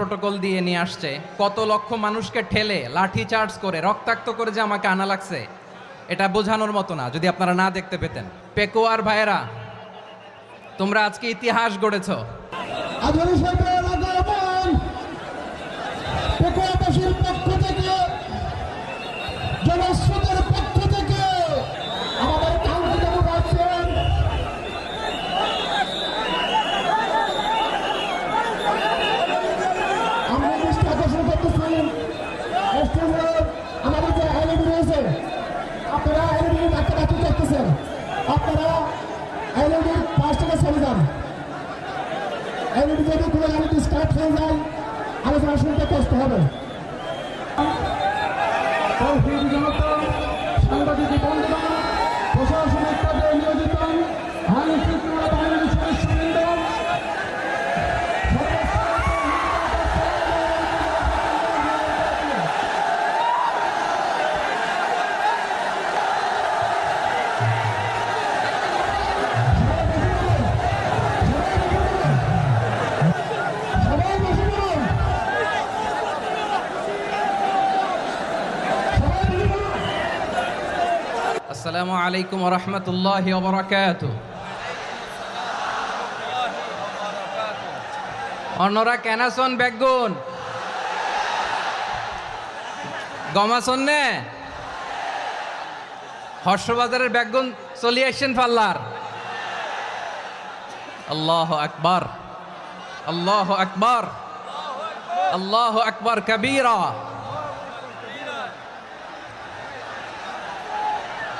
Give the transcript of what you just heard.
Protocol দিয়ে নিয়ে আসছে। কত লক্ষ মানুষকে ঠেলে, লাঠি চার্জ করে, রক্তাক্ত করে যে আমাকে আনা লাগছে, এটা বোঝানোর মতো না, যদি আপনারা না দেখতে পেতেন। পেকোয়ার ভাইয়েরা, তোমরা আজকে ইতিহাস গড়েছো। যদি কোনো এলইডি স্টার্ট হয়ে যায়। আলোচনা শুনতে কষ্ট হবে। আসসালামু আলাইকুম রহমতুল্লাহ বরকাত অন্যরা কেনাসন বেগুন গমাসন নে হর্ষবাজারের বেগুন চলিয়ে আসছেন পাল্লার আল্লাহ আকবার আল্লাহ আকবার আল্লাহ আকবার কবীরা